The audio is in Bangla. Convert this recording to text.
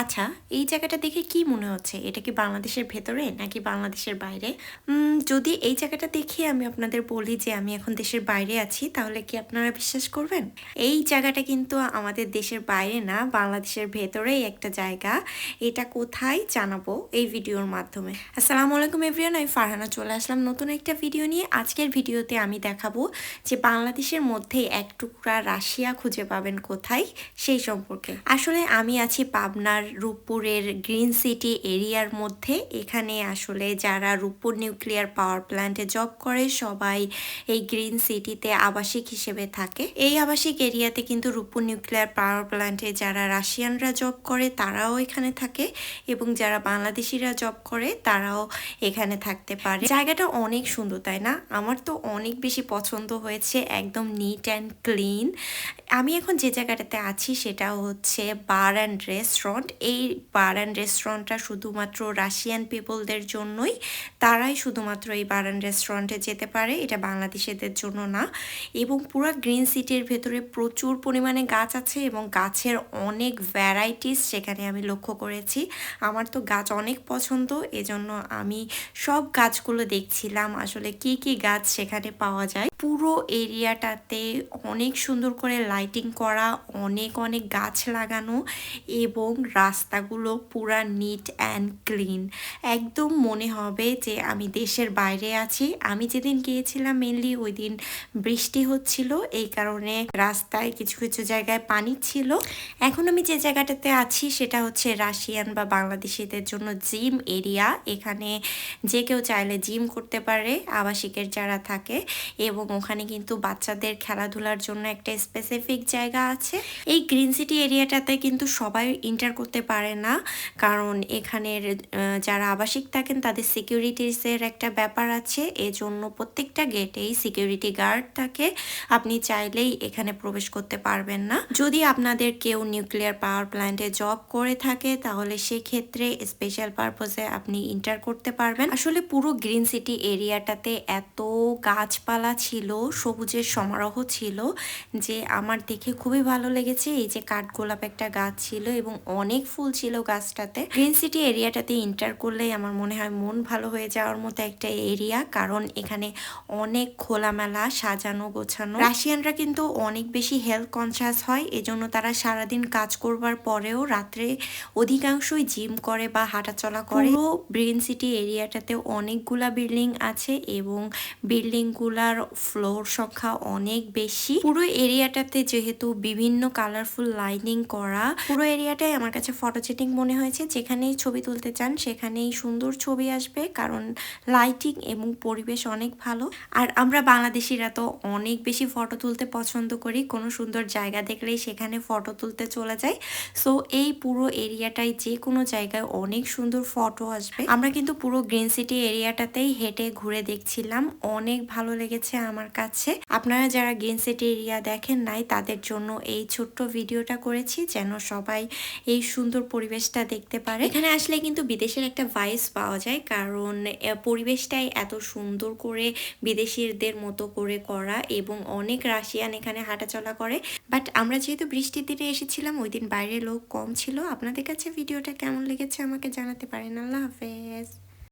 আচ্ছা এই জায়গাটা দেখে কি মনে হচ্ছে? এটা কি বাংলাদেশের ভেতরে নাকি বাংলাদেশের বাইরে? যদি এই জায়গাটা দেখে আমি আপনাদের বলি যে আমি এখন দেশের বাইরে আছি, তাহলে কি আপনারা বিশ্বাস করবেন? এই জায়গাটা কিন্তু আমাদের দেশের বাইরে না, বাংলাদেশের ভেতরেই একটা জায়গা। এটা কোথায় জানাব এই ভিডিওর মাধ্যমে। আসসালামু আলাইকুম এভরিয়ান আমি ফারহানা চলে আসলাম নতুন একটা ভিডিও নিয়ে। আজকের ভিডিওতে আমি দেখাবো যে বাংলাদেশের মধ্যে এক টুকরা রাশিয়া খুঁজে পাবেন কোথায় সেই সম্পর্কে। আসলে আমি আছি পাবনার রূপপুরের গ্রিন সিটি এরিয়ার মধ্যে। এখানে আসলে যারা রূপপুর নিউক্লিয়ার পাওয়ার প্ল্যান্টে জব করে, সবাই এই গ্রিন সিটিতে আবাসিক হিসেবে থাকে। এই আবাসিক এরিয়াতে কিন্তু রূপপুর নিউক্লিয়ার পাওয়ার প্ল্যান্টে যারা রাশিয়ানরা জব করে, তারাও এখানে থাকে এবং যারা বাংলাদেশিরা জব করে, তারাও এখানে থাকতে পারে। জায়গাটা অনেক সুন্দর, তাই না? আমার তো অনেক বেশি পছন্দ হয়েছে, একদম নিট অ্যান্ড ক্লিন আমি এখন যে জায়গাটাতে আছি, সেটা হচ্ছে বার অ্যান্ড রেস্টুরেন্ট এই বার অ্যান্ড রেস্টুরেন্টটা শুধুমাত্র রাশিয়ান পিপলদের জন্যই, তারাই শুধুমাত্র এই বার অ্যান্ড রেস্টুরেন্টে যেতে পারে, এটা বাংলাদেশিদের জন্য না। এবং পুরো গ্রিন সিটির ভেতরে প্রচুর পরিমাণে গাছ আছে এবং গাছের অনেক ভ্যারাইটিস সেখানে আমি লক্ষ্য করেছি। আমার তো গাছ অনেক পছন্দ, এজন্য আমি সব গাছগুলো দেখছিলাম, আসলে কি কি গাছ সেখানে পাওয়া যায়। পুরো এরিয়াটাতে অনেক সুন্দর করে লাইটিং করা, অনেক অনেক গাছ লাগানো এবং রাস্তাগুলো পুরা নিট অ্যান্ড ক্লিন একদম মনে হবে যে আমি দেশের বাইরে আছি। আমি যেদিন গিয়েছিলাম মেনলি ওই দিন বৃষ্টি হচ্ছিল, এই কারণে রাস্তায় কিছু কিছু জায়গায় পানি ছিল। এখন আমি যে জায়গাটাতে আছি, সেটা হচ্ছে রাশিয়ান বা বাংলাদেশিদের জন্য জিম এরিয়া এখানে যে কেউ চাইলে জিম করতে পারে, আবাসিকের যারা থাকে, এবং ওখানে কিন্তু বাচ্চাদের খেলাধুলার জন্য একটা স্পেসিফিক জায়গা আছে। এই গ্রিন সিটি এরিয়াটাতে কিন্তু সবাই ইন্টার করতে পারে না। কারণ এখানের যারা আবাসিক থাকেন তাদের সিকিউরিটিসের একটা ব্যাপার আছে। এজন্য প্রত্যেকটা গেটেই সিকিউরিটি গার্ড থাকে। আপনি চাইলেই এখানে প্রবেশ করতে পারবেন না। যদি আপনাদের কেউ নিউক্লিয়ার পাওয়ার প্ল্যান্টে জব করে থাকে, তাহলে সেক্ষেত্রে স্পেশাল পারপোজে আপনি ইন্টার করতে পারবেন। আসলে পুরো গ্রিন সিটি এরিয়াটাতে এত গাছপালা ছিল, সবুজের সমারোহ ছিল যে আমার দেখে খুবই ভালো লেগেছে। এই যে কাঠগোলাপ একটা গাছ ছিল এবং অনেক ফুল ছিল গাছটাতে। গ্রিন সিটি এরিয়াটাতে ইন্টার করলেই আমার মনে হয় মন ভালো হয়ে যাওয়ার মতো একটা এরিয়া কারণ এখানে অনেক খোলামেলা সাজানো গোছানো। রাশিয়ানরা কিন্তু অনেক বেশি হেলথ কনসিয়াস হয়, এজন্য তারা সারাদিন কাজ করবার পরেও রাত্রে অধিকাংশই জিম করে বা হাঁটাচলা করে। পুরো গ্রিন সিটি এরিয়াটাতে অনেকগুলা বিল্ডিং আছে এবং বিল্ডিংগুলার ফ্লোর সংখ্যা অনেক বেশি। পুরো এরিয়াটাতে যেহেতু বিভিন্ন কালারফুল লাইনিং করা, পুরো এরিয়াটাই আমার কাছে ফটো ফটোজেটিং মনে হয়েছে। যেখানেই ছবি তুলতে চান, সেখানেই সুন্দর ছবি আসবে, কারণ লাইটিং এবং পরিবেশ অনেক ভালো। আর আমরা বাংলাদেশিরা তো অনেক বেশি ফটো তুলতে পছন্দ করি। কোনো সুন্দর জায়গা দেখলেই সেখানে ফটো তুলতে চলে যাই। সো এই পুরো এরিয়াটাই যে কোনো জায়গায় অনেক সুন্দর ফটো আসবে। আমরা কিন্তু পুরো গ্রিন সিটি এরিয়াটাতেই হেঁটে ঘুরে দেখছিলাম। অনেক ভালো লেগেছে আমার কাছে। আপনারা যারা গ্রিন সিটি এরিয়া দেখেন নাই, তাদের জন্য এই ছোট্ট ভিডিওটা করেছি, যেন সবাই এই সুন্দর পরিবেশটা দেখতে পারে। এখানে আসলে কিন্তু বিদেশের একটা ভাইস পাওয়া যায়, কারণ পরিবেশটাই এত সুন্দর করে বিদেশিদের মতো করে করা এবং অনেক রাশিয়ান এখানে হাঁটাচলা করে। বাট আমরা যেহেতু বৃষ্টির দিনে এসেছিলাম, ওই দিন বাইরে লোক কম ছিল। আপনাদের কাছে ভিডিওটা কেমন লেগেছে আমাকে জানাতে পারেন। আল্লাহ হাফেজ।